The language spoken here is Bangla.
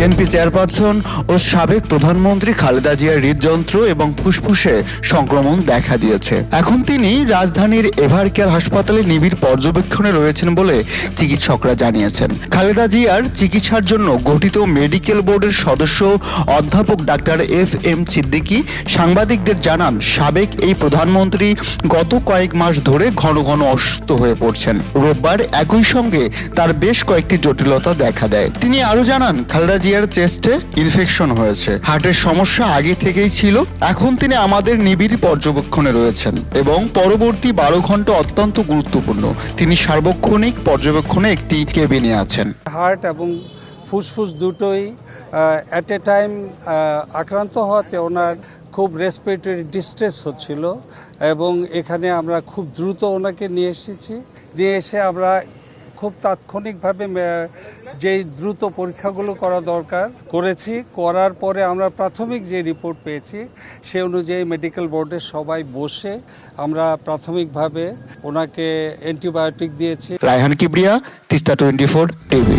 বিএনপি চেয়ারপারসন ও সাবেক প্রধানমন্ত্রী খালেদা জিয়ার হৃদযন্ত্র এবং ফুসফুসে সংক্রমণ দেখা দিয়েছে। এখন তিনি রাজধানীর এভার কেয়ার হাসপাতালে নিবিড় পর্যবেক্ষণে রয়েছেন বলে চিকিৎসকরা জানিয়েছেন। খালেদা জিয়ার চিকিৎসার জন্য গঠিত মেডিকেল বোর্ডের সদস্য অধ্যাপক ডাক্তার এফ এম সিদ্দিকী সাংবাদিকদের জানান, সাবেক এই প্রধানমন্ত্রী গত কয়েক মাস ধরে ঘন ঘন অসুস্থ হয়ে পড়ছেন। রোববার একই সঙ্গে তার বেশ কয়েকটি জটিলতা দেখা দেয়। তিনি আরও জানান, খালেদা জিয়ার চেস্টে ইনফেকশন হয়েছে। হার্টের সমস্যা আগে থেকেই ছিল। এখন তিনি আমাদের নিবিড় পর্যবেক্ষণে রয়েছেন এবং পরবর্তী বারো ঘণ্টা অত্যন্ত গুরুত্বপূর্ণ। তিনি সার্বক্ষণিক পর্যবেক্ষণে একটি কেবিনে আছেন। হার্ট এবং ফুসফুস দুটোই অ্যাট এ টাইম আক্রান্ত হওয়াতে ওনার খুব রেসপিরেটরি ডিস্ট্রেস হচ্ছিল এবং এখানে আমরা খুব দ্রুত ওনাকে নিয়ে এসেছি। নিয়ে এসে আমরা খুব তাৎক্ষণিকভাবে যে দ্রুত পরীক্ষাগুলো করা দরকার করেছি, করার পরে আমরা প্রাথমিক যে রিপোর্ট পেয়েছি, সে অনুযায়ী মেডিকেল বোর্ডে সবাই বসে আমরা প্রাথমিকভাবে ওনাকে অ্যান্টিবায়োটিক দিয়েছি। Raihan Kibria, Teesta twenty four TV.